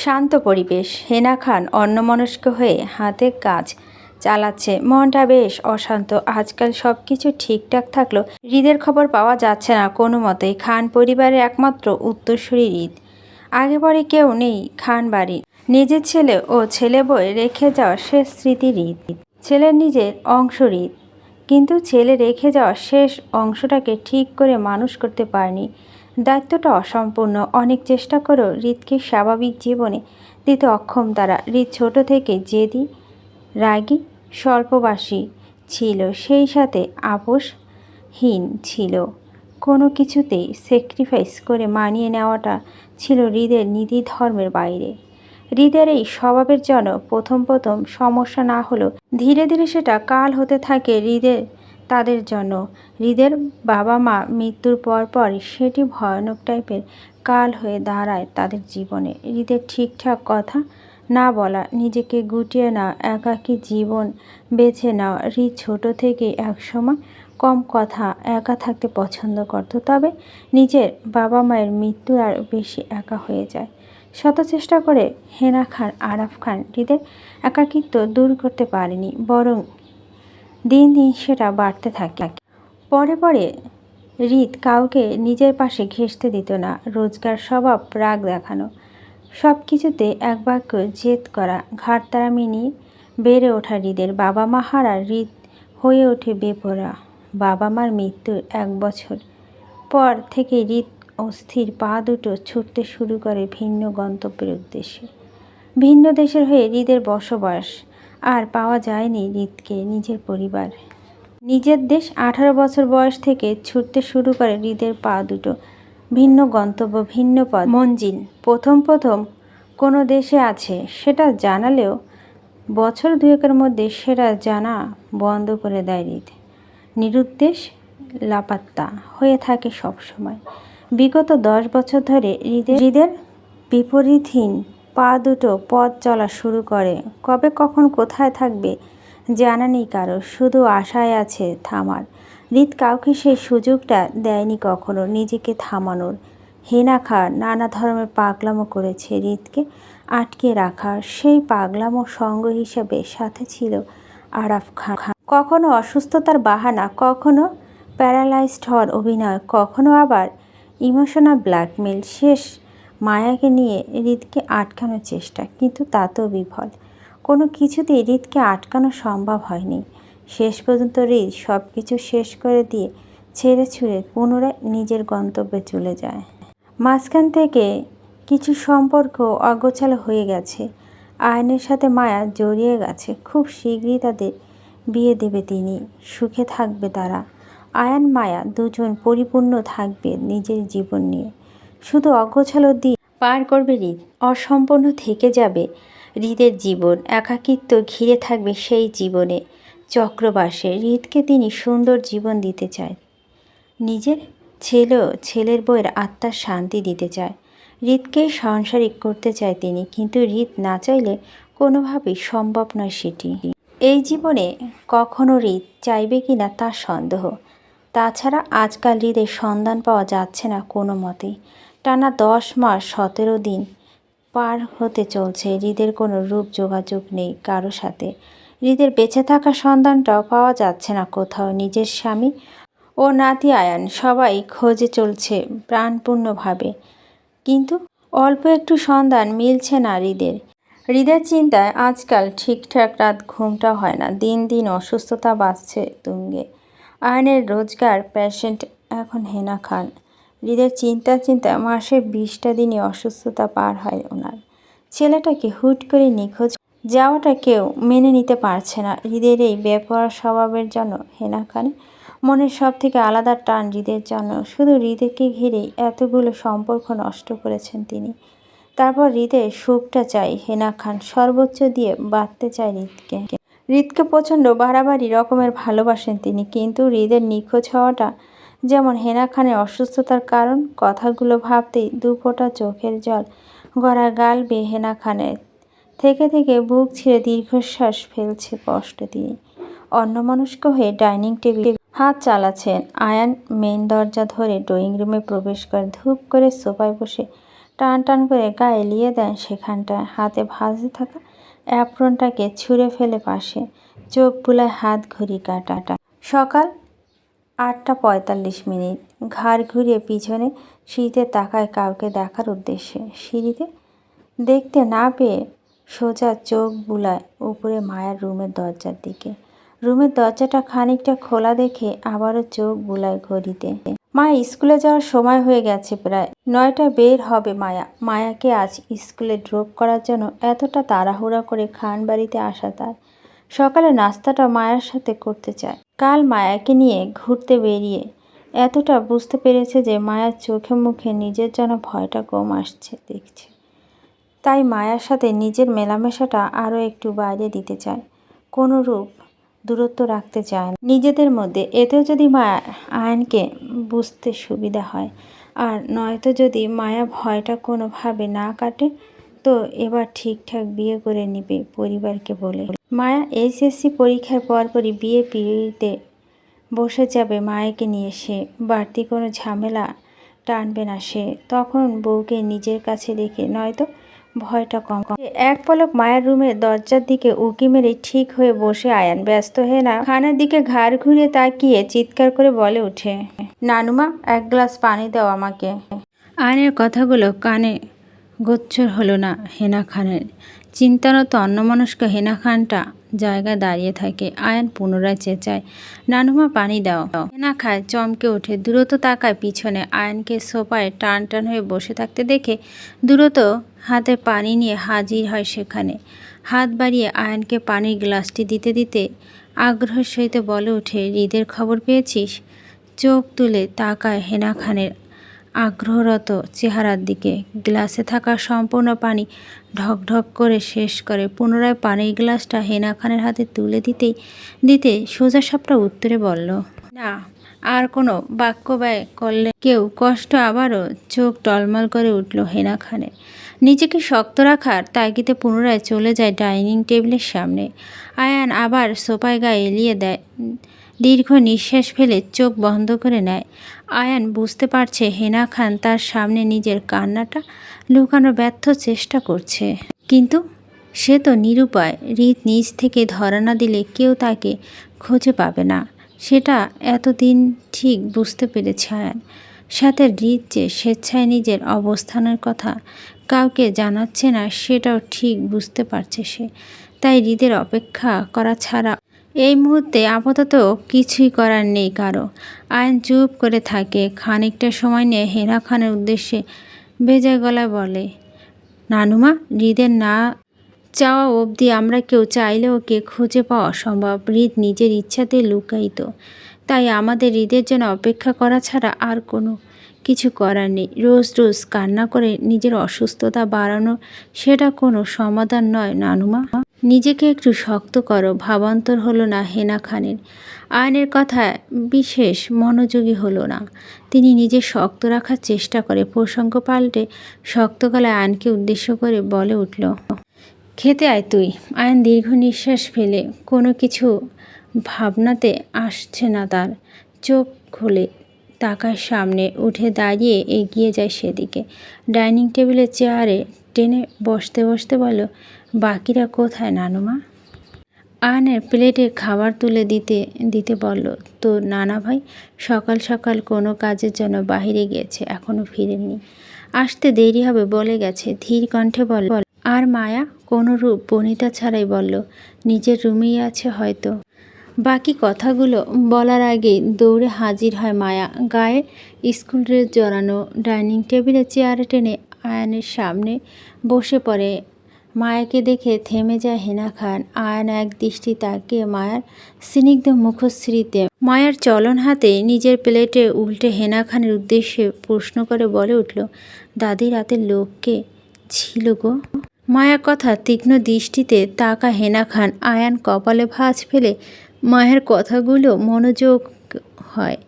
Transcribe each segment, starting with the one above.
শান্ত পরিবেশ। হেনা খান অন্যমনস্ক হয়ে হাতে কাজ চালাচ্ছে। মনটা বেশ অশান্ত। আজকাল সব কিছু ঠিকঠাক থাকলেও হৃদের খবর পাওয়া যাচ্ছে না কোনো মতেই। খান পরিবারের একমাত্র উত্তরসূরি হৃদ। আগে পরে কেউ নেই খান বাড়ির। নিজের ছেলে ও ছেলে বই রেখে যাওয়া শেষ স্মৃতি হৃদ। ছেলের নিজের অংশ হৃদ। কিন্তু ছেলে রেখে যাওয়া শেষ অংশটাকে ঠিক করে মানুষ করতে পারেনি। দায়িত্বটা অসম্পূর্ণ। অনেক চেষ্টা করেও হৃদকে স্বাভাবিক জীবনে দিতে অক্ষম তারা। হৃদ ছোট থেকে জেদি, রাগী, স্বল্পবাসী ছিল। সেই সাথে আপোষহীন ছিল। কোনো কিছুতেই স্যাক্রিফাইস করে মানিয়ে নেওয়াটা ছিল হৃদের নীতি ধর্মের বাইরে। হৃদের এই স্বভাবের জন্য প্রথম প্রথম সমস্যা না হলেও ধীরে ধীরে সেটা কাল হতে থাকে হৃদের তাদের জন্য। হৃদের বাবা মা মৃত্যুর পর পর সেটি ভয়ানক টাইপের কাল হয়ে দাঁড়ায় তাদের জীবনে। হৃদের ঠিকঠাক কথা না বলা, নিজেকে গুটিয়ে না একাকী জীবন বেছে নেওয়া, হৃদ ছোট থেকে একসময় কম কথা, একা থাকতে পছন্দ করত। তবে নিজের বাবা মায়ের মৃত্যু আর বেশি একা হয়ে যায়। শত চেষ্টা করে হেনা খান, আরাফ খান হৃদের একাকিত্ব দূর করতে পারেনি, বরং দিন দিন সেটা বাড়তে থাকে। পরে পরে হৃদ কাউকে নিজের পাশে ঘেঁষতে দিত না, রোজগার স্বভাব, রাগ দেখানো। সব কিছুতে এক বাক্য, জেদ করা। ঘাটতারামি নিয়ে বেড়ে ওঠা হৃদের বাবা মা হারা হৃদ হয়ে ওঠে বেপরা বাবা মার মৃত্যুর এক বছর পর থেকে হৃদ অস্থির পা দুটো ছুটতে শুরু করে ভিন্ন গন্তব্যের উদ্দেশ্যে। ভিন্ন দেশের হয়ে হৃদের বসবাস আর পাওয়া যায়নি হৃদকে নিজের পরিবার। নিজের দেশ আঠারো বছর বয়স থেকে ছুটতে শুরু করে হৃদের পা দুটো। ভিন্ন গন্তব্য, ভিন্ন পথ। মঞ্জিল, প্রথম প্রথম কোনো দেশে আছে, সেটা জানালেও বছর দুয়েকের মধ্যে সেটা জানা বন্ধ করে দেয় হৃদ নিরুদ্দেশ, লাপাত্তা হয়ে থাকে সবসময়। বিগত দশ বছর ধরে হৃদের হৃদের বিপরীতহীন পা দুটো পথ চলা শুরু করে। কবে কখন কোথায় থাকবে জানা নেই কারও, শুধু আশায় আছে থামার। হৃদ কাউকে সেই সুযোগটা দেয়নি কখনো নিজেকে থামানোর। হেনা খা নানা ধরনের পাগলামো করেছে হৃদকে আটকে রাখা সেই পাগলামো সঙ্গ হিসেবে সাথে ছিল আরাফ খান। কখনো অসুস্থতার বাহানা, কখনো প্যারালাইজড হওয়ার অভিনয়, কখনো আবার ইমোশনাল ব্ল্যাকমেল। শেষ মায়াকে নিয়ে হৃদকে আটকানোর চেষ্টা, কিন্তু তাতেও বিফল। কোনো কিছুতেই হৃদকে আটকানো সম্ভব হয়নি। শেষ পর্যন্ত হৃদ সব কিছু শেষ করে দিয়ে ছেড়ে ছুঁড়ে পুনরায় নিজের গন্তব্যে চলে যায়। মাঝখান থেকে কিছু সম্পর্ক অগোছালো হয়ে গেছে। আয়নের সাথে মায়া জড়িয়ে গেছে। খুব শীঘ্রই তাদের বিয়ে দেবে তিনি। সুখে থাকবে তারা। আয়ান, মায়া দুজন পরিপূর্ণ থাকবে নিজের জীবন নিয়ে। শুধু অগোছালো দিন পার করবে হৃদ অসম্পূর্ণ থেকে যাবে। হৃদের জীবন, একাকিত্ব ঘিরে থাকবে সেই জীবনে। চক্রবাসে হৃদকে তিনি সুন্দর জীবন দিতে চায়। নিজের ছেলেও ছেলের বইয়ের আত্মার শান্তি দিতে চায়। হৃদকে সাংসারিক করতে চায় তিনি, কিন্তু হৃদ না চাইলে কোনোভাবেই সম্ভব নয় সেটি। এই জীবনে কখনো হৃদ চাইবে কি না তার সন্দেহ। তাছাড়া আজকাল হৃদের সন্ধান পাওয়া যাচ্ছে না কোনো মতেই। টানা দশ মাস, সতেরো দিন পার হতে চলছে। হৃদের কোনো রূপ যোগাযোগ নেই কারও সাথে। হৃদের বেঁচে থাকা সন্ধানটাও পাওয়া যাচ্ছে না কোথাও। নিজের স্বামী ও নাতি আয়ান সবাই খোঁজে চলছে প্রাণপূর্ণভাবে। কিন্তু অল্প একটু সন্ধান মিলছে না হৃদের। হৃদের চিন্তায় আজকাল ঠিকঠাক রাত ঘুমটা হয় না। দিন দিন অসুস্থতা বাড়ছে তুঙ্গে। আয়নের রোজগার প্যাশেন্ট এখন হেনা খান। হৃদের চিন্তা চিন্তা মাসে বিশটা দিনই অসুস্থতা পার হয় ওনার। ছেলেটাকে হুট করে নিখোঁজ যাওয়াটা কেউ মেনে নিতে পারছে না। হৃদের এই বেপরা স্বভাবের জন্য হেনা খানে মনের সব থেকে আলাদা টান হৃদের জন্য। শুধু হৃদয়কে ঘিরেই এতগুলো সম্পর্ক নষ্ট করেছেন তিনি। তারপর হৃদের সুখটা চাই হেনা খান সর্বোচ্চ দিয়ে বাঁধতে চায় হৃদকে। হৃদকে প্রচণ্ড বাড়াবাড়ি রকমের ভালোবাসেন তিনি, কিন্তু হৃদের নিখোঁজ হওয়াটা যেমন হেনা খানের অসুস্থতার কারণ, কথাগুলো ভাবতেই দু ফোঁটা চোখের জল গড়া গাল বেয়ে হেনা খানের। থেকে থেকে বুক ছিঁড়ে দীর্ঘশ্বাস ফেলছে কষ্ট দিয়ে অন্যমনস্ক হয়ে ডাইনিং টেবিলে হাত চালাচ্ছেন। আয়ান মেন দরজা ধরে ড্রয়িং রুমে প্রবেশ করে ধূপ করে সোফায় বসে টান টান করে গায়ে এলিয়ে দেন সেখানটায়। হাতে ভাজতে থাকা অ্যাপ্রনটাকে ছুঁড়ে ফেলে পাশে চোখ বুলায় হাত ঘড়ি কাটাটা। সকাল আটটা পঁয়তাল্লিশ মিনিট। ঘাড় ঘুরিয়ে পিছনে সিঁড়িতে তাকায় কাউকে দেখার উদ্দেশ্যে। সিঁড়িতে দেখতে না পেয়ে সোজা চোখ বুলায় উপরে মায়ার রুমের দরজার দিকে। রুমের দরজাটা খানিকটা খোলা দেখে আবারও চোখ বুলায় ঘড়িতে। মা, স্কুলে যাওয়ার সময় হয়ে গেছে প্রায়। নয়টা বের হবে মায়া। মায়াকে আজ স্কুলে ড্রপ করার জন্য এতটা তাড়াহুড়া করে খান বাড়িতে আসা তার। সকালে নাস্তাটা মায়ের সাথে করতে চায়। কাল মায়াকে নিয়ে ঘুরতে বেরিয়ে এতটা বুঝতে পেরেছে যে মায়ার চোখে মুখে নিজের যেন ভয়টা কম আসছে, দেখছে। তাই মায়ার সাথে নিজের মেলামেশাটা আরও একটু বাইরে দিতে চায়। কোনো রূপ দূরত্ব রাখতে চায় নিজেদের মধ্যে এতেও যদি মায়া, আয়নকে বুঝতে সুবিধা হয়, আর নয়তো যদি মায়া ভয়টা কোনোভাবে না কাটে, তো এবার ঠিকঠাক বিয়ে করে নিবে পরিবারকে বলে। মায়া এইচএসসি পরীক্ষার পরপরই বিয়ে পিড়িতে বসে যাবে মায়াকে নিয়ে। সে বাড়তি কোনো ঝামেলা টানবে না সে। তখন বউকে নিজের কাছে রেখে নয়তো ভয়টা কম কম এক পলক মায়ের রুমের দরজার দিকে উকি মেরে ঠিক হয়ে বসে আয়ান ব্যস্ত হয়ে না খানার দিকে ঘাড় ঘুরে তাকিয়ে চিৎকার করে বলে ওঠে, নানুমা, এক গ্লাস পানি দাও আমাকে। আয়নের কথাগুলো কানে গোচ্ছর হলো না হেনা খানের। চিন্তারত অন্যমনস্ক হেনা খানটা জায়গায় দাঁড়িয়ে থাকে। আয়ান পুনরায় চেঁচায়, নানুমা, পানি দাও। হেনা খায় চমকে ওঠে, দ্রুত তাকায় পিছনে। আয়নকে সোফায় টান টান হয়ে বসে থাকতে দেখে দ্রুত হাতে পানি নিয়ে হাজির হয় সেখানে। হাত বাড়িয়ে আয়নকে পানির গ্লাসটি দিতে দিতে আগ্রহের সহিত বলে ওঠে, হৃদের খবর পেয়েছিস? চোখ তুলে তাকায় হেনা খানের আগ্রহরত চেহারার দিকে। গ্লাসে থাকা সম্পূর্ণ পানি ঢকঢক করে শেষ করে। পুনরায় পানির গ্লাসটা হেনা খানের হাতে তুলে দিতেই দিতে সোজা সাপটা উত্তরে বলল, না, আর কোনো বাক্য ব্যয় করলে কেউ কষ্ট আবারও চোখ টলমল করে উঠল হেনা খানের। নিজেকে শক্ত রাখার তাগিতে পুনরায় চলে যায় ডাইনিং টেবিলের সামনে। আয়ান আবার সোফায় গায়ে এলিয়ে দেয়, দীর্ঘ নিঃশ্বাস ফেলে চোখ বন্ধ করে নেয়। আয়ান বুঝতে পারছে হেনা খান তার সামনে নিজের কান্নাটা লুকানোর ব্যর্থ চেষ্টা করছে। কিন্তু সে তো নিরুপায় হৃদ নিজ থেকে ধরা না দিলে কেউ তাকে খুঁজে পাবে না। সেটা এতদিন ঠিক বুঝতে পেরেছে আয়ান। সাথে হৃদ যে স্বেচ্ছায় নিজের অবস্থানের কথা কাউকে জানাচ্ছে না, সেটাও ঠিক বুঝতে পারছে সে। তাই হৃদের অপেক্ষা করা ছাড়া এই মুহূর্তে আপাতত কিছুই করার নেই কারও। আয়ন চুপ করে থাকে। খানিকটা সময় নিয়ে হেনা খানের উদ্দেশ্যে বেজা গলায় বলে, নানুমা, হৃদের না চাওয়া অবধি আমরা কেউ চাইলে ওকে খুঁজে পাওয়া অসম্ভব হৃদ নিজের ইচ্ছাতে লুকায়িত। তাই আমাদের হৃদের জন্য অপেক্ষা করা ছাড়া আর কোনো কিছু করার নেই। রোজ রোজ কান্না করে নিজের অসুস্থতা বাড়ানো সেটা কোনো সমাধান নয়, নানুমা। নিজেকে একটু শক্ত করো, ভাবান্তর হলো না হেনা খানের। আয়নের কথা বিশেষ মনোযোগী হলো না। তিনি নিজে শক্ত রাখার চেষ্টা করে, প্রসঙ্গ পাল্টে শক্ত গলায় আয়নকে উদ্দেশ্য করে বলে উঠল, খেতে আয় তুই। আয়ন দীর্ঘ নিঃশ্বাস ফেলে, কোনো কিছু ভাবনাতে আসছে না তার। চোখ খুলে তাকার সামনে, উঠে দাঁড়িয়ে এগিয়ে যায় সেদিকে। ডাইনিং টেবিলের চেয়ারে টেনে বসতে বসতে বলো বাকিরা কোথায় নানুমা আয়নের প্লেটে খাবার তুলে দিতে দিতে বলল, তো নানা ভাই, সকাল সকাল কোনো কাজের জন্য বাহিরে গিয়েছে এখনও ফিরেননি। আসতে দেরি হবে, বলে গেছে। ধীর কণ্ঠে বল আর মায়া? কোনো রূপ, বনিতা ছাড়াই, বলল, নিজের রুমেই আছে হয়তো। বাকি কথাগুলো বলার আগেই দৌড়ে হাজির হয় মায়া। গায়ে স্কুল ড্রেস জড়ানো ডাইনিং টেবিলে চেয়ারে টেনে আয়নের সামনে বসে পড়ে মায়াকে দেখে থেমে যায় হেনা খান। আয়ন এক দৃষ্টি তাকিয়ে মায়ার স্নিগ্ধ মুখশ্রীতে। মায়ার চলন হাতে নিজের প্লেটে উল্টে হেনা খানের উদ্দেশ্যে প্রশ্ন করে বলে উঠল, দাদি রাতের লোককে ছিল গো? মায়ার কথা তীক্ষ্ণ দৃষ্টিতে তাকা হেনা খান। আয়ান কপালে ভাঁজ ফেলে মায়ের কথাগুলো মনোযোগ হয়।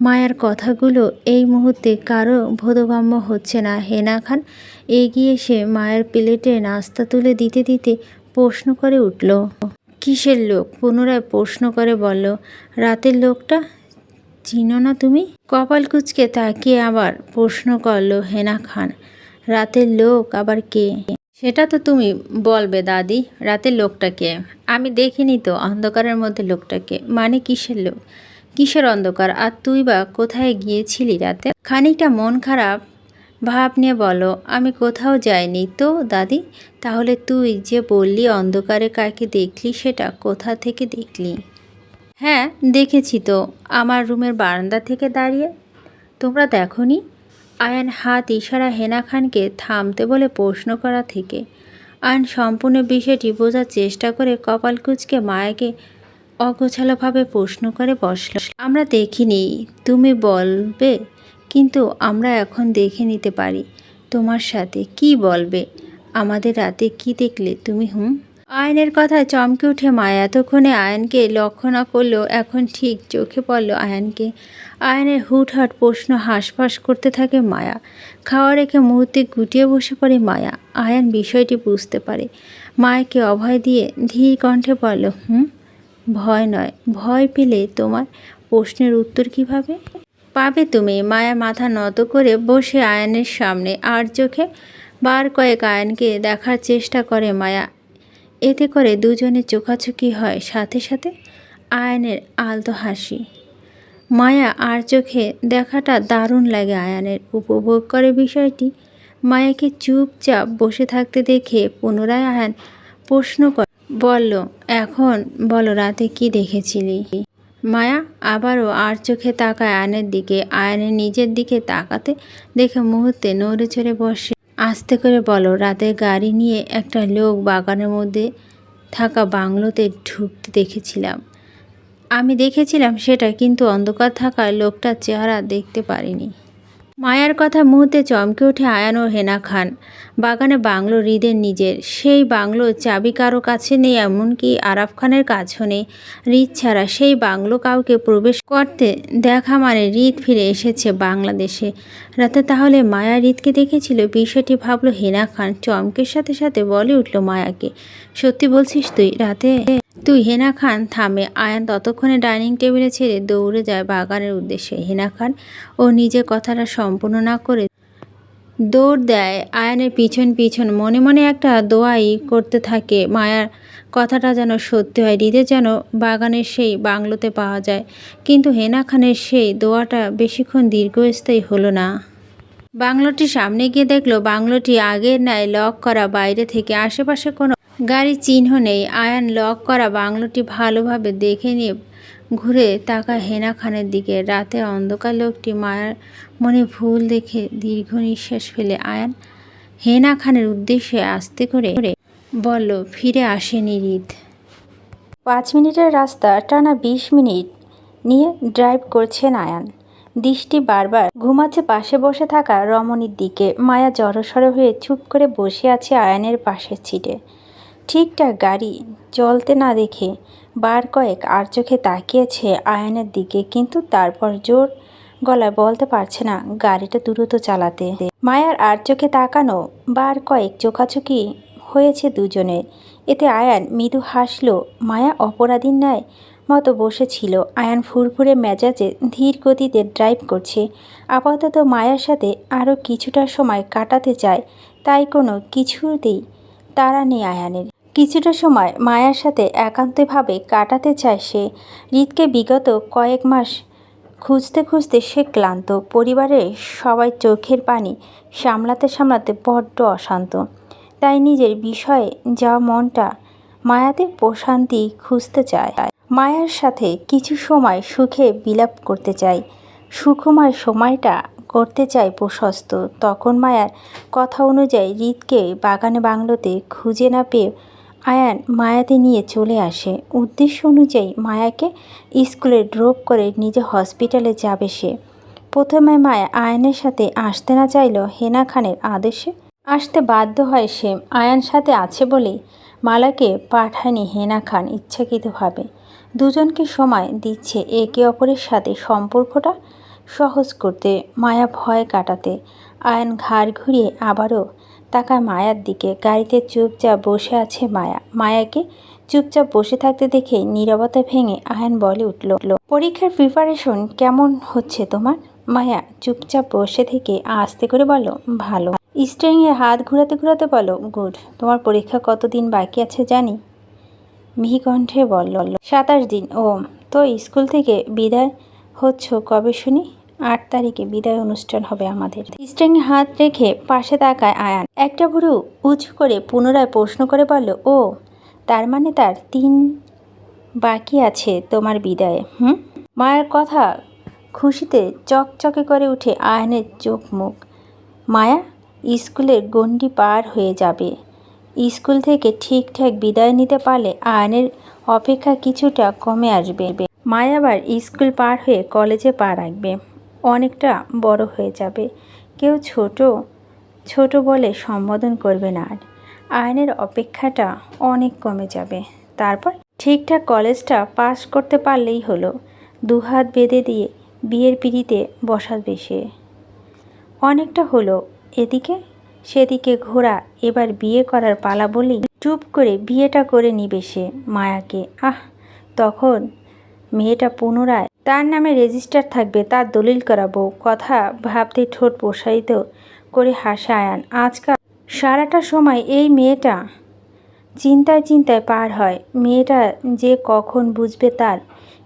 মায়ার কথাগুলো এই মুহূর্তে কারও বোধগম্য হচ্ছে না। হেনা খান এগিয়ে এসে মায়ের প্লেটে নাস্তা তুলে দিতে দিতে প্রশ্ন করে উঠল, কিসের লোক? পুনরায় প্রশ্ন করে বলল, রাতের লোকটা? চিনো না তুমি? কপাল কুচকে তাকিয়ে আবার প্রশ্ন করল হেনা খান, রাতের লোক আবার কে? সেটা তো তুমি বলবে দাদি, রাতের লোকটাকে আমি দেখিনি তো অন্ধকারের মধ্যে লোকটাকে মানে কিসের লোক? কিসের অন্ধকার? আর তুই বা কোথায় গিয়েছিলি রাতে? খানিকটা মন খারাপ ভাব নিয়ে বলো, আমি কোথাও যাইনি। তো দাদি, তাহলে তুই যে বললি অন্ধকারে কাকে দেখলি, সেটা কোথা থেকে দেখলি? হ্যাঁ দেখেছি তো, আমার রুমের বারান্দা থেকে দাঁড়িয়ে। তোমরা দেখনি? আয়ান হাত ইশারা হেনা খানকে থামতে বলে প্রশ্ন করা থেকে। আয়ন সম্পূর্ণ বিষয়টি বোঝার চেষ্টা করে কপাল কুচকে মায়াকে অগোছালোভাবে প্রশ্ন করে বসল। আমরা দেখিনি, তুমি বলবে, কিন্তু আমরা এখন দেখে নিতে পারি। তোমার সাথে কি বলবে? আমাদের রাতে কি দেখলে তুমি, হুম? আয়নের কথায় চমকে উঠে মায়া এতক্ষণে আয়নকে লক্ষ্য না করলেও এখন ঠিক চোখে পড়ল আয়নকে। আয়নের হুটহাট প্রশ্ন হাঁসফাঁস করতে থাকে মায়া। খাওয়া রেখে মুহূর্তে গুটিয়ে বসে পড়ে মায়া। আয়ন বিষয়টি বুঝতে পারে। মায়াকে অভয় দিয়ে ধীর কণ্ঠে বলল, হুম? ভয় নয়। ভয় পেলে তোমার প্রশ্নের উত্তর কীভাবে? পাবে তুমি। মায়া মাথা নত করে বসে আয়নের সামনে। আর চোখে বার কয়েক আয়নকে দেখার চেষ্টা করে মায়া। এতে করে দুজনে চোখাচোখি হয়। সাথে সাথে আয়নের আলতো হাসি। মায়া আর চোখে দেখাটা দারুণ লাগে আয়ানের। উপভোগ করে বিষয়টি। মায়াকে চুপচাপ বসে থাকতে দেখে পুনরায় আয়ান প্রশ্ন করে বলল, এখন বলো রাতে কি দেখেছিলি? মায়া আবারও আর চোখে তাকায় আয়নের দিকে। আয়নের নিজের দিকে তাকাতে দেখে মুহূর্তে নড়ে চড়ে বসে। আস্তে করে বলো রাতে গাড়ি নিয়ে একটা লোক বাগানের মধ্যে থাকা বাংলোতে ঢুকতে দেখেছিলাম। আমি দেখেছিলাম সেটা, কিন্তু অন্ধকার থাকায় লোকটার চেহারা দেখতে পারিনি। মায়ার কথা মুহূর্তে চমকে উঠে আয়ান ও হেনা খান। বাগানে বাংলো হৃদের নিজের। সেই বাংলোর চাবি কারও কাছে নেই, এমনকি আরাফ খানের কাছেও নেই। হৃদ ছাড়া সেই বাংলো কাউকে প্রবেশ করতে দেখা মানে হৃদ ফিরে এসেছে বাংলাদেশে। রাতে তাহলে মায়া হৃদকে দেখেছিল? বিষয়টি ভাবলো হেনা খান। চমকের সাথে সাথে বলে উঠল মায়াকে, সত্যি বলছিস তুই রাতে? তুই হেনা খান, থামে। আয়ান ততক্ষণে ডাইনিং টেবিলে ছেড়ে দৌড়ে যায় বাগানের উদ্দেশ্যে। হেনা খান ও নিজে কথাটা সম্পূর্ণ না করে দৌড় দেয় আয়ানের পিছন পিছন। মনে মনে একটা দোয়াই করতে থাকে। মায়ার কথাটা যেন সত্যি হয় হৃদে যেন বাগানের সেই বাংলোতে পাওয়া যায়। কিন্তু হেনা খানের সেই দোয়াটা বেশিক্ষণ দীর্ঘস্থায়ী হলো না। বাংলোটি সামনে গিয়ে দেখল বাংলোটি আগের ন্যায় লক করা বাইরে থেকে। আশেপাশে কোনো গাড়ির চিহ্ন নেই। আয়ান লক করা বাংলোটি ভালোভাবে দেখে নিয়ে ঘুরে তাকায় হেনা খানের দিকে। রাতে অন্ধকার লোকটি মায়ার মনে ভুল দেখে দীর্ঘ নিঃশ্বাস ফেলে। আয়ান হেনা খানের উদ্দেশ্যে আস্তে করে বলল, ফিরে আসেনি হৃদ পাঁচ মিনিটের রাস্তা, টানা বিশ মিনিট নিয়ে ড্রাইভ করছেন আয়ান। দৃষ্টি বারবার ঘুমাচ্ছে পাশে বসে থাকা রমণীর দিকে। মায়া জড়সড় হয়ে চুপ করে বসে আছে আয়ানের পাশের সিটে। ঠিকঠাক গাড়ি চলতে না দেখে বার কয়েক আর চোখে তাকিয়েছে আয়নের দিকে, কিন্তু তারপর জোর গলায় বলতে পারছে না গাড়িটা দ্রুত চালাতে। মায়ার আর চোখে তাকানো বার কয়েক চোখাচোখি হয়েছে দুজনের। এতে আয়ান মৃদু হাসলো। মায়া অপরাধীর ন্যায় মতো বসেছিল। আয়ান ফুরফুরে মেজাজে ধীর গতিতে ড্রাইভ করছে। আপাতত মায়ার সাথে আরও কিছুটা সময় কাটাতে চায়, তাই কোনো কিছুতেই তারা নেই আয়ানের। কিছুটা সময় মায়ার সাথে একান্তভাবে কাটাতে চায় সে। হৃদকে বিগত কয়েক মাস খুঁজতে খুঁজতে সে ক্লান্ত। পরিবারের সবাই চোখের পানি সামলাতে সামলাতে বড্ড অশান্ত। তাই নিজের বিষয়ে যা মনটা মায়াতে প্রশান্তি খুঁজতে চায়। মায়ার সাথে কিছু সময় সুখে বিলাপ করতে চাই সুখময় সময়টা করতে চায় প্রশস্ত। তখন মায়ার কথা অনুযায়ী হৃদকে বাগানে বাংলোতে খুঁজে না পেয়ে আয়ান মায়াতে নিয়ে চলে আসে। উদ্দেশ্য অনুযায়ী মায়াকে স্কুলে ড্রপ করে নিজে হসপিটালে যাবে সে। প্রথমে মায়া আয়নের সাথে আসতে না চাইলেও হেনা খানের আদেশে আসতে বাধ্য হয় সে। আয়ান সাথে আছে বলেই মালাকে পাঠায়নি হেনা খান ইচ্ছাকৃতভাবে। দুজনকে সময় দিচ্ছে একে অপরের সাথে সম্পর্কটা সহজ করতে। মায়া ভয় কাটাতে। আয়ন ঘাড় ঘুরিয়ে আবারও তাকায় মায়ার দিকে। গাড়িতে চুপচাপ বসে আছে মায়া। মায়াকে চুপচাপ বসে থাকতে দেখে নীরবতা ভেঙে আয়ন বলে উঠল, পরীক্ষার প্রিপারেশন কেমন হচ্ছে তোমার? মায়া চুপচাপ বসে থেকে আস্তে করে বলো ভালো। স্ট্রিংয়ে হাত ঘোরাতে ঘোরাতে বলো, গুড। তোমার পরীক্ষা কতদিন বাকি আছে জানি? মিহি কণ্ঠে বলল, সাতাশ দিন। ও তো স্কুল থেকে বিদায় হচ্ছ কবে শুনি? আট তারিখে বিদায় অনুষ্ঠান হবে আমাদের। স্ট্রিংয়ে হাত রেখে পাশে তাকায় আয়ান। একটা ভুরু উঁচু করে পুনরায় প্রশ্ন করে বলল, ও, তার মানে তার তিন বাকি আছে তোমার বিদায়ে, হুম? মায়ের কথা খুশিতে চকচকে করে উঠে আয়নের চোখ মুখ। মায়া স্কুলের গণ্ডি পার হয়ে যাবে। স্কুল থেকে ঠিকঠাক বিদায় নিতে পারলে আয়নের অপেক্ষা কিছুটা কমে আসবে। মায়া আবার স্কুল পার হয়ে কলেজে পা রাখবে। অনেকটা বড় হয়ে যাবে। কেউ ছোট ছোট বলে সম্বোধন করবে না আর। আয়নের অপেক্ষাটা অনেক কমে যাবে। তারপর ঠিকঠাক কলেজটা পাস করতে পারলেই হলো। দুহাত বেঁধে দিয়ে বিয়ের পিড়িতে বসাবে সে অনেকটা হলো। এদিকে সেদিকে ঘোরা এবার বিয়ে করার পালা বলেই চুপ করে বিয়েটা করে নিবে সে মায়াকে। আহ, তখন মেয়েটা পুনরায় তার নামে রেজিস্টার থাকবে, তার দলিল করাবো, কথা ভাবতে ঠোঁট প্রসারিত করে হাসে আয়ান। আজকাল সারাটা সময় এই মেয়েটা চিন্তায় চিন্তায় পার হয়। মেয়েটা যে কখন বুঝবে তার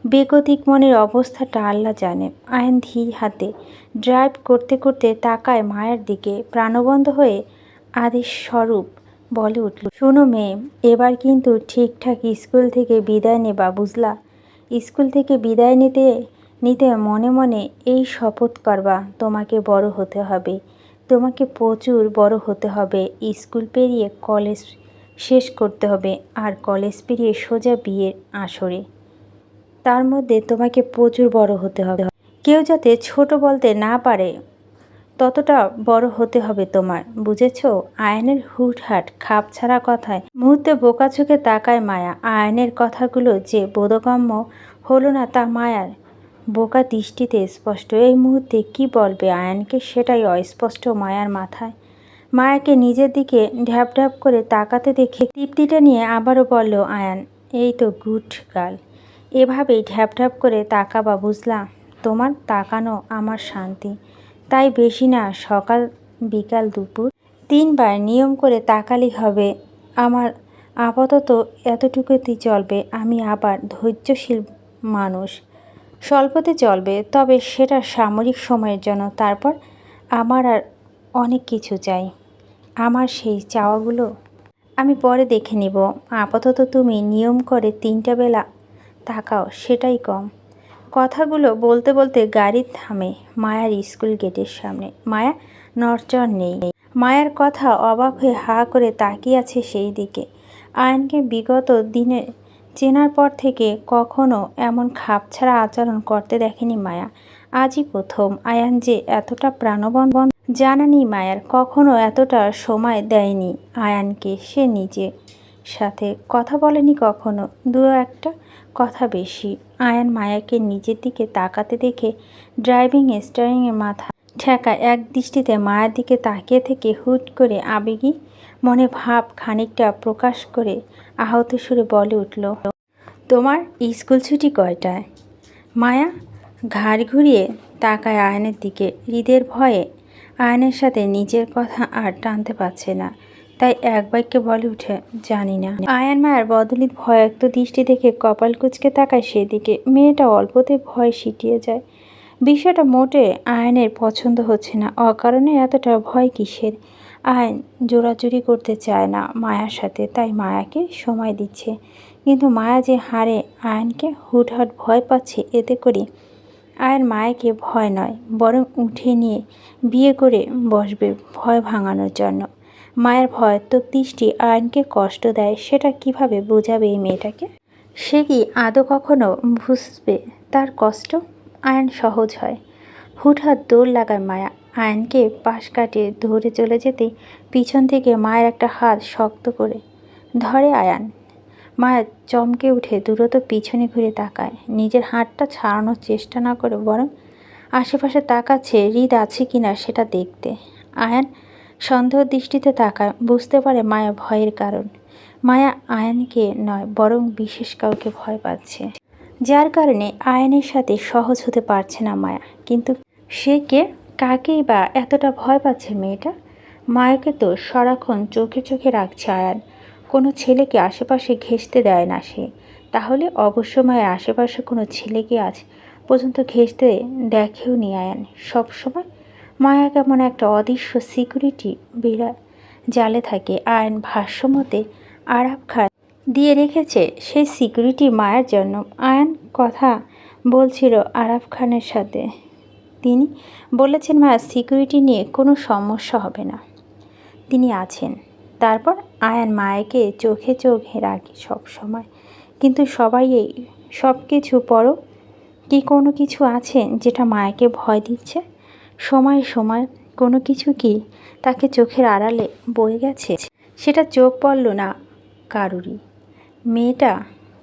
বেগতিক মনের অবস্থাটা আল্লাহ জানে। আয়ন ধীর হাতে ড্রাইভ করতে করতে তাকায় মায়ের দিকে প্রাণবন্ধ হয়ে আদেশ স্বরূপ বলে উঠল, শোনো মেয়ে, এবার কিন্তু ঠিকঠাক স্কুল থেকে বিদায় নেবা, বুঝলা? স্কুল থেকে বিদায় নিতে নিতে মনে মনে এই শপথ করবা, তোমাকে বড় হতে হবে। তোমাকে প্রচুর বড় হতে হবে। স্কুল পেরিয়ে কলেজ শেষ করতে হবে আর কলেজ পেরিয়ে সোজা বিয়ের আসরে। তার মধ্যে তোমাকে প্রচুর বড় হতে হবে। কেউ যাতে ছোট বলতে না পারে ততটা বড় হতে হবে তোমার, বুঝেছ? আয়নের হুটহাট, খাপ ছাড়া কথায়, মুহূর্তে বোকা চোখে তাকায় মায়া। আয়নের কথাগুলো যে বোধগম্য হলো না তা মায়ার। বোকা দৃষ্টিতে স্পষ্ট। এই মুহূর্তে কি বলবে আয়নকে? সেটাই অস্পষ্ট মায়ার মাথায়। মায়াকে নিজের দিকে ঢ্যাপ ঢ্যাপ করে তাকাতে দেখে তৃপ্তিটা নিয়ে আবারও বলল, আয়ান, এই তো গুড গার্ল। এভাবেই ঢ্যাপ ঢ্যাপ করে তাকাবা বুঝলাম তোমার তাকানো আমার শান্তি। তাই বেশি না, সকাল, বিকাল, দুপুর। তিনবার নিয়ম করে তাকালি হবে। আমার আপাতত এতটুকুতেই চলবে। আমি আবার ধৈর্যশীল মানুষ। স্বল্পতে চলবে, তবে সেটা সামরিক সময়ের জন্য। তারপর আমার আর অনেক কিছু চাই। আমার সেই চাওয়াগুলো আমি পরে দেখে নিব। আপাতত তুমি নিয়ম করে তিনটা বেলা তাকাও, সেটাই কম। কথাগুলো বলতে বলতে গাড়ি থামে মায়ার স্কুল গেটের সামনে। মায়া নড়চড় নেই। মায়ার কথা অবাক হয়ে হা করে তাকিয়ে আছে সেই দিকে। আয়নকে বিগত দিনে চেনার পর থেকে কখনো এমন খাপছাড়া আচরণ করতে দেখেনি মায়া। আজই প্রথম। আয়ান যে এতটা প্রাণবন্ধ জানা নেই মায়ার। কখনো এতটা সময় দেয়নি আয়ানকে। সে নিজে সাথে কথা বলেনি কখনো। দু একটা কথা বেশি। আয়ান মায়াকে নিজের দিকে তাকাতে দেখে ড্রাইভিং স্টারিংয়ে মাথা ঠেকা এক দৃষ্টিতে মায়ের দিকে তাকিয়ে থেকে হুট করে আবেগী মনে ভাব খানিকটা প্রকাশ করে আহত সুরে বলে উঠল, তোমার স্কুল ছুটি কয়টায়? মায়া ঘাড় ঘুরিয়ে তাকায় আয়নের দিকে। হৃদের ভয়ে আয়নের সাথে নিজের কথা আর টানতে পারছে না। তাই এক বাক্যে বলে উঠে, জানি না। আয়ান মায়ের বদলিত ভয়াক্ত দৃষ্টি দেখে কপাল কুচকে তাকায় সেদিকে। মেয়েটা অল্পতে ভয় সিটিয়ে যায়। বিষয়টা মোটে আয়নের পছন্দ হচ্ছে না। অকারণে এতটা ভয় কিসের? আয়ন জোরাজুরি করতে চায় না মায়ার সাথে, তাই মায়াকে সময় দিচ্ছে। কিন্তু মায়া যে হারে আয়নকে হুটহাট ভয় পাচ্ছে, এতে করে আয়ের মায়াকে ভয় নয়, বরং উঠে নিয়ে বিয়ে করে বসবে ভয় ভাঙানোর জন্য। মায়ের ভয়াত্মক দৃষ্টি আয়নকে কষ্ট দেয়, সেটা কীভাবে বোঝাবে এই মেয়েটাকে? সে কি আদৌ কখনো বুঝবে তার কষ্ট? আয়ন সহজ হয়। হুটহাট দৌড় লাগায় মায়া। আয়নকে পাশ কাটিয়ে ধরে চলে যেতে পিছন থেকে মায়ের একটা হাত শক্ত করে ধরে আয়ান। মায়া চমকে উঠে দ্রুত পিছনে ঘুরে তাকায়। নিজের হাতটা ছাড়ানোর চেষ্টা না করে বরং আশেপাশে তাকাচ্ছে, হৃদ আছে কিনা সেটা দেখতে। আয়ান সন্দেহ দৃষ্টিতে তাকায়, বুঝতে পারে মায়া ভয়ের কারণ। মায়া আয়নকে নয়, বরং বিশেষ কাউকে ভয় পাচ্ছে। যার কারণে আয়নের সাথে সহজ হতে পারছে না মায়া। কিন্তু সে কে? কাকেই বা এতটা ভয় পাচ্ছে মেয়েটা? মায়াকে তো সারাক্ষণ চোখে চোখে রাখছে আয়ান। কোনো ছেলেকে আশেপাশে ঘেঁষতে দেয় না সে। তাহলে অবশ্য মায়ের আশেপাশে কোনো ছেলেকে আজ পর্যন্ত ঘেঁষতে দেখেও নি আয়ান। সবসময় মায়া কেমন একটা অদৃশ্য সিকিউরিটি বিড়া জালে থাকে আয়ন ভাষ্যমতে আরাব খান দিয়ে রেখেছে সেই সিকিউরিটি মায়ের জন্য। আয়ান কথা বলছিল আরাফ খানের সাথে। তিনি বলেছেন, মায়া সিকিউরিটি নিয়ে কোনো সমস্যা হবে না। তিনি আছেন। তারপর আয়ান মায়াকে চোখে চোখে রাখে সব সময়। কিন্তু সবাই এই সব কিছু পরও কি কোনো কিছু আছে যেটা মায়াকে ভয় দিচ্ছে? সময় সময় কোনো কিছু কি তাকে চোখের আড়ালে বয়ে গেছে? সেটা চোখ পড়ল না কারুরই। মেয়েটা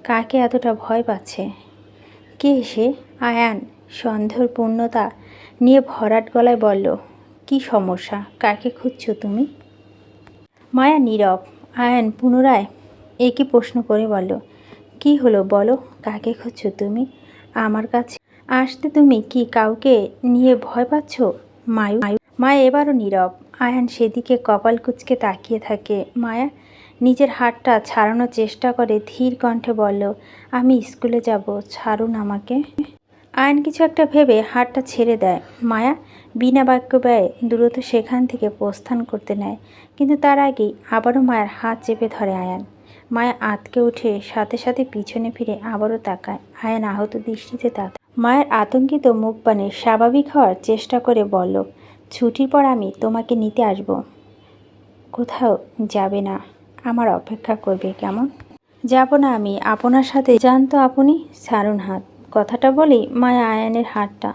কাকে এতটা ভয় পাচ্ছে? কে সে? আয়ান সন্দেহর পূর্ণতা নিয়ে ভরাট গলায় বলল, কি সমস্যা? কাকে খুঁজছো তুমি? মায়া নীরব। আয়ান পুনরায় একই প্রশ্ন করে বলল, কি হলো বলো? কাকে খুঁজছো তুমি? আমার কাছে আসতে তুমি কি কাউকে নিয়ে ভয় পাচ্ছ? মায়ু, মায়া এবারও নীরব। আয়ান সেদিকে কপাল কুচকে তাকিয়ে থাকে। মায়া নিজের হাতটা ছাড়ানোর চেষ্টা করে ধীর কণ্ঠে বলল, আমি স্কুলে যাব, ছাড়ুন আমাকে। আয়ন কিছু একটা ভেবে হাতটা ছেড়ে দেয়। মায়া বিনা বাক্য ব্যয়ে দ্রুত সেখান থেকে প্রস্থান করতে নেয়। কিন্তু তার আগেই আবারও মায়ের হাত চেপে ধরে আয়ান। মায়া আতকে উঠে সাথে সাথে পিছনে ফিরে আবারও তাকায়। আয়ান আহত দৃষ্টিতে তাকায়। মায়ের আতঙ্কিত মুখ পানে স্বাভাবিক হওয়ার চেষ্টা করে বলল, ছুটির পর আমি তোমাকে নিতে আসব। কোথাও যাবে না। আমার অপেক্ষা করবে, কেমন? যাব না আমি। আপনার সাথে যান তো আপনি? ছাড়ুন হাত। কথাটা বলি মায়া আয়ানের হাতটা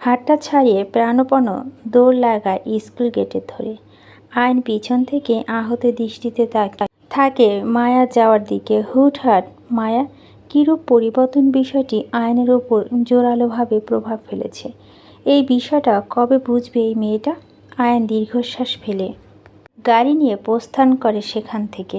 হাতটা ছাড়িয়ে প্রাণপণ দৌড় লাগায় স্কুল গেটের ধরে। আয়ন পিছন থেকে আহত দৃষ্টিতে থাকে মায়া যাওয়ার দিকে হুটহাট মায়া কিরূপ পরিবর্তন বিষয়টি আয়নের ওপর জোরালোভাবে প্রভাব ফেলেছে? এই বিষয়টা কবে বুঝবে এই মেয়েটা? আয়ন দীর্ঘশ্বাস ফেলে। গাড়ি নিয়ে প্রস্থান করে সেখান থেকে।